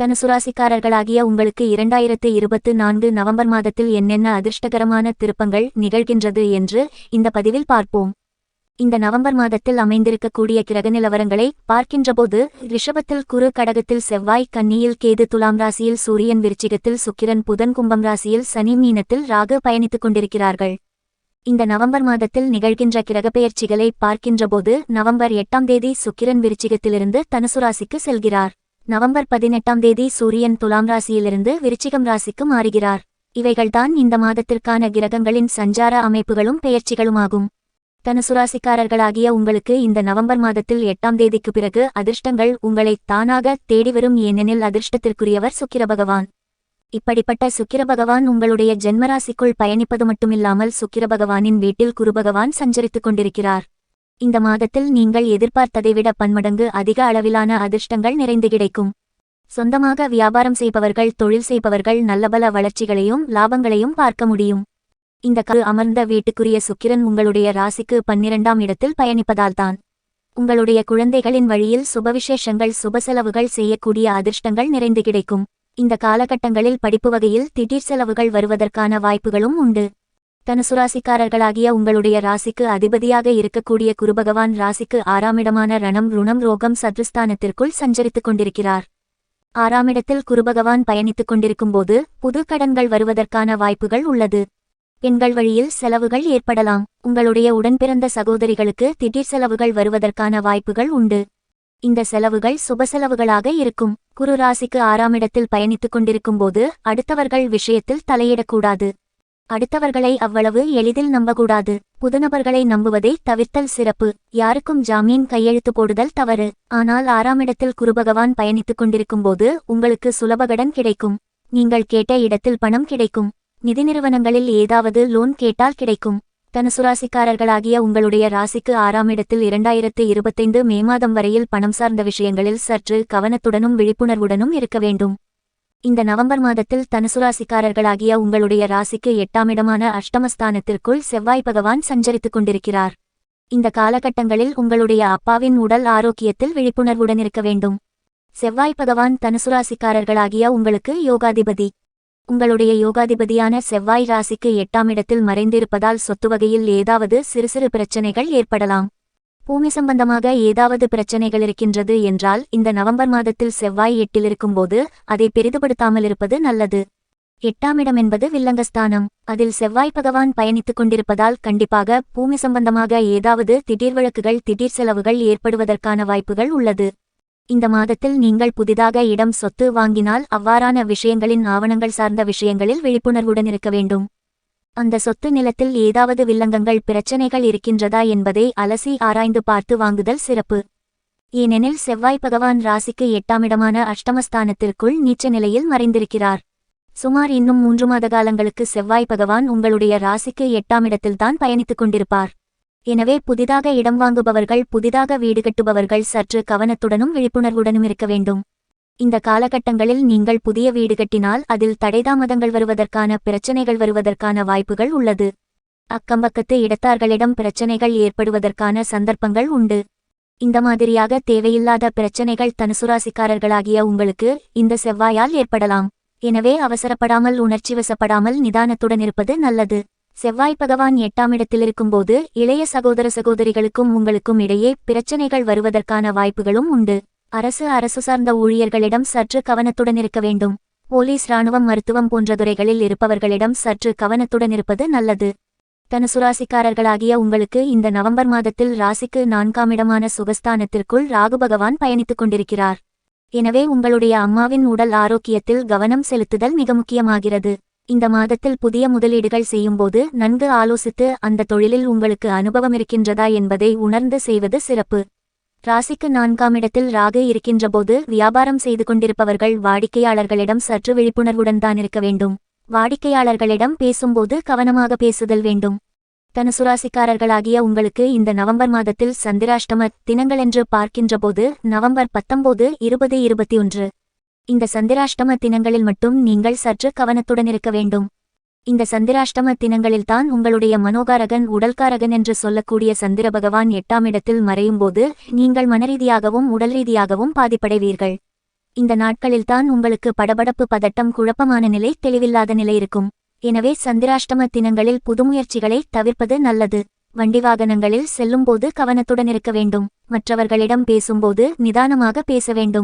தனுசுராசிக்காரர்களாகிய உங்களுக்கு இரண்டாயிரத்து இருபத்து நான்கு நவம்பர் மாதத்தில் என்னென்ன அதிர்ஷ்டகரமான திருப்பங்கள் நிகழ்கின்றது என்று இந்த பதிவில் பார்ப்போம். இந்த நவம்பர் மாதத்தில் அமைந்திருக்கக்கூடிய கிரக நிலவரங்களை பார்க்கின்றபோது ரிஷபத்தில் குரு கடகத்தில் செவ்வாய் கன்னியில் கேது துலாம் ராசியில் சூரியன் விருச்சிகத்தில் சுக்கிரன் புதன் கும்பம் ராசியில் சனி மீனத்தில் ராகு பயணித்துக் கொண்டிருக்கிறார்கள். இந்த நவம்பர் மாதத்தில் நிகழ்கின்ற கிரகப்பெயர்ச்சிகளை பார்க்கின்றபோது நவம்பர் எட்டாம் தேதி சுக்கிரன் விருச்சிகத்திலிருந்து தனுசுராசிக்கு செல்கிறார். நவம்பர் பதினெட்டாம் தேதி சூரியன் துலாம் ராசியிலிருந்து விருச்சிகம் ராசிக்கு மாறுகிறார். இவைகள்தான் இந்த மாதத்திற்கான கிரகங்களின் சஞ்சார அமைப்புகளும் பெயர்ச்சிகளுமாகும். தனுசு ராசிக்காரர்களாகிய உங்களுக்கு இந்த நவம்பர் மாதத்தில் எட்டாம் தேதிக்கு பிறகு அதிர்ஷ்டங்கள் உங்களை தானாக தேடி வரும் ஏனெனில் அதிர்ஷ்டத்திற்குரியவர் சுக்கிர பகவான். இப்படிப்பட்ட சுக்கிர பகவான் உங்களுடைய ஜென்மராசிக்குள் பயணிப்பது மட்டுமில்லாமல் சுக்கிர பகவானின் வீட்டில் குரு பகவான் சஞ்சரித்துக் கொண்டிருக்கிறார். இந்த மாதத்தில் நீங்கள் எதிர்பார்த்ததை விட பன்மடங்கு அதிக அளவிலான அதிர்ஷ்டங்கள் நிறைந்து கிடைக்கும். சொந்தமாக வியாபாரம் செய்பவர்கள் தொழில் செய்பவர்கள் நல்லபல வளர்ச்சிகளையும் லாபங்களையும் பார்க்க முடியும். இந்த கரு அமர்ந்த வீட்டுக்குரிய சுக்கிரன் உங்களுடைய ராசிக்கு பன்னிரண்டாம் இடத்தில் பயணிப்பதால்தான். உங்களுடைய குழந்தைகளின் வழியில் சுபவிசேஷங்கள் சுப செலவுகள் செய்யக்கூடிய அதிர்ஷ்டங்கள் நிறைந்து கிடைக்கும். இந்த காலகட்டங்களில் படிப்பு வகையில் திடீர் செலவுகள் வருவதற்கான வாய்ப்புகளும் உண்டு. தனுசுராசிக்காரர்களாகிய உங்களுடைய ராசிக்கு அதிபதியாக இருக்கக்கூடிய குருபகவான் ராசிக்கு ஆறாமிடமான ரணம் ருணம் ரோகம் சத்ருஸ்தானத்திற்குள் சஞ்சரித்துக் கொண்டிருக்கிறார். ஆறாமிடத்தில் குருபகவான் பயணித்துக் கொண்டிருக்கும்போது புது கடன்கள் வருவதற்கான வாய்ப்புகள் உள்ளது. பெண்கள் வழியில் செலவுகள் ஏற்படலாம். உங்களுடைய உடன்பிறந்த சகோதரிகளுக்கு திடீர் செலவுகள் வருவதற்கான வாய்ப்புகள் உண்டு. இந்த செலவுகள் சுப செலவுகளாக இருக்கும். குரு ராசிக்கு ஆறாமிடத்தில் பயணித்துக் கொண்டிருக்கும்போது அடுத்தவர்கள் விஷயத்தில் தலையிடக்கூடாது. அடுத்தவர்களை அவ்வளவு எளிதில் நம்பக்கூடாது. புதுநபர்களை நம்புவதை தவிர்த்தல் சிறப்பு. யாருக்கும் ஜாமீன் கையெழுத்து போடுதல் தவறு. ஆனால் ஆறாம் இடத்தில் குருபகவான் பயணித்துக் கொண்டிருக்கும்போது உங்களுக்கு சுலபகடன் கிடைக்கும். நீங்கள் கேட்ட இடத்தில் பணம் கிடைக்கும். நிதி நிறுவனங்களில் ஏதாவது லோன் கேட்டால் கிடைக்கும். தனுசுராசிக்காரர்களாகிய உங்களுடைய ராசிக்கு ஆறாம் இடத்தில் இரண்டாயிரத்து இருபத்தைந்து மே மாதம் வரையில் பணம் சார்ந்த விஷயங்களில் சற்று கவனத்துடனும் விழிப்புணர்வுடனும் இருக்க வேண்டும். இந்த நவம்பர் மாதத்தில் தனுசுராசிக்காரர்களாகிய உங்களுடைய ராசிக்கு எட்டாம் இடமான அஷ்டமஸ்தானத்திற்குள் செவ்வாய் பகவான் சஞ்சரித்துக் கொண்டிருக்கிறார். இந்த காலகட்டங்களில் உங்களுடைய அப்பாவின் உடல் ஆரோக்கியத்தில் விழிப்புணர்வுடன் இருக்க வேண்டும். செவ்வாய் பகவான் தனுசுராசிக்காரர்களாகிய உங்களுக்கு யோகாதிபதி. உங்களுடைய யோகாதிபதியான செவ்வாய் ராசிக்கு எட்டாம் இடத்தில் மறைந்திருப்பதால் சொத்து வகையில் ஏதாவது சிறு சிறு பிரச்சனைகள் ஏற்படலாம். பூமி சம்பந்தமாக ஏதாவது பிரச்சனைகள் இருக்கின்றது என்றால் இந்த நவம்பர் மாதத்தில் செவ்வாய் எட்டில் இருக்கும்போது அதை பெரிதுபடுத்தாமல் இருப்பது நல்லது. எட்டாம் இடம் என்பது வில்லங்கஸ்தானம். அதில் செவ்வாய் பகவான் பயணித்துக் கொண்டிருப்பதால் கண்டிப்பாக பூமி சம்பந்தமாக ஏதாவது திடீர் வழக்குகள் திடீர் செலவுகள் ஏற்படுவதற்கான வாய்ப்புகள் உள்ளது. இந்த மாதத்தில் நீங்கள் புதிதாக இடம் சொத்து வாங்கினால் அவ்வாறான விஷயங்களின் ஆவணங்கள் சார்ந்த விஷயங்களில் விழிப்புணர்வுடன் இருக்க வேண்டும். அந்த சொத்து நிலத்தில் ஏதாவது வில்லங்கங்கள் பிரச்சனைகள் இருக்கின்றதா என்பதை அலசி ஆராய்ந்து பார்த்து வாங்குதல் சிறப்பு. ஏனெனில் செவ்வாய் பகவான் ராசிக்கு எட்டாமிடமான அஷ்டமஸ்தானத்திற்குள் நீச்ச நிலையில் மறைந்திருக்கிறார். சுமார் இன்னும் மூன்று மாத காலங்களுக்கு செவ்வாய் பகவான் உங்களுடைய ராசிக்கு எட்டாமிடத்தில்தான் பயணித்துக் கொண்டிருப்பார். எனவே புதிதாக இடம் வாங்குபவர்கள் புதிதாக வீடு கட்டுபவர்கள் சற்று கவனத்துடனும் விழிப்புணர்வுடனும் இருக்க வேண்டும். இந்த காலகட்டங்களில் நீங்கள் புதிய வீடு கட்டினால் அதில் தடைதாமதங்கள் வருவதற்கான பிரச்சனைகள் வருவதற்கான வாய்ப்புகள் உள்ளது. அக்கம்பக்கத்து இடத்தார்களிடம் பிரச்சனைகள் ஏற்படுவதற்கான சந்தர்ப்பங்கள் உண்டு. இந்த மாதிரியாக தேவையில்லாத பிரச்சனைகள் தனுசுராசிக்காரர்களாகிய உங்களுக்கு இந்த செவ்வாயால் ஏற்படலாம். எனவே அவசரப்படாமல் உணர்ச்சி வசப்படாமல் நிதானத்துடன் இருப்பது நல்லது. செவ்வாய் பகவான் எட்டாம் இடத்தில் இருக்கும்போது இளைய சகோதர சகோதரிகளுக்கும் உங்களுக்கும் இடையே பிரச்சனைகள் வருவதற்கான வாய்ப்புகளும் உண்டு. அரசு அரசு சார்ந்த ஊழியர்களிடம் சற்று கவனத்துடன் இருக்க வேண்டும். போலீஸ் ராணுவம் மருத்துவம் போன்ற துறைகளில் இருப்பவர்களிடம் சற்று கவனத்துடன் இருப்பது நல்லது. தனுசுராசிக்காரர்களாகிய உங்களுக்கு இந்த நவம்பர் மாதத்தில் ராசிக்கு நான்காம் இடமான சுகஸ்தானத்திற்குள் ராகு பகவான் பயணித்துக் கொண்டிருக்கிறார். எனவே உங்களுடைய அம்மாவின் உடல் ஆரோக்கியத்தில் கவனம் செலுத்துதல் மிக முக்கியமாகிறது. இந்த மாதத்தில் புதிய முதலீடுகள் செய்யும்போது நன்கு ஆலோசித்து அந்த தொழிலில் உங்களுக்கு அனுபவம் இருக்கின்றதா என்பதை உணர்ந்து செய்வது சிறப்பு. ராசிக்கு நான்காம் இடத்தில் ராகு இருக்கின்றபோது வியாபாரம் செய்து கொண்டிருப்பவர்கள் வாடிக்கையாளர்களிடம் சற்று விழிப்புணர்வுடன் தான் இருக்க வேண்டும். வாடிக்கையாளர்களிடம் பேசும்போது கவனமாக பேசுதல் வேண்டும். தனுசுராசிக்காரர்களாகிய உங்களுக்கு இந்த நவம்பர் மாதத்தில் சந்திராஷ்டம தினங்களென்று பார்க்கின்றபோது நவம்பர் பத்தொன்பது இருபது இருபத்தி ஒன்று. இந்த சந்திராஷ்டம தினங்களில் மட்டும் நீங்கள் சற்று கவனத்துடன் இருக்க வேண்டும். இந்த சந்திராஷ்டம தினங்களில்தான் உங்களுடைய மனோகாரகன் உடல்காரகன் என்று சொல்லக்கூடிய சந்திர பகவான் எட்டாம் இடத்தில் மறையும்போது நீங்கள் மனரீதியாகவும் உடல் ரீதியாகவும் பாதிப்படைவீர்கள். இந்த நாட்களில்தான் உங்களுக்கு படபடப்பு பதட்டம் குழப்பமான நிலை தெளிவில்லாத நிலை இருக்கும். எனவே சந்திராஷ்டம தினங்களில் புதுமுயற்சிகளை தவிர்ப்பது நல்லது. வண்டி வாகனங்களில் செல்லும்போது கவனத்துடன் இருக்க வேண்டும். மற்றவர்களிடம் பேசும்போது நிதானமாக பேச வேண்டும்.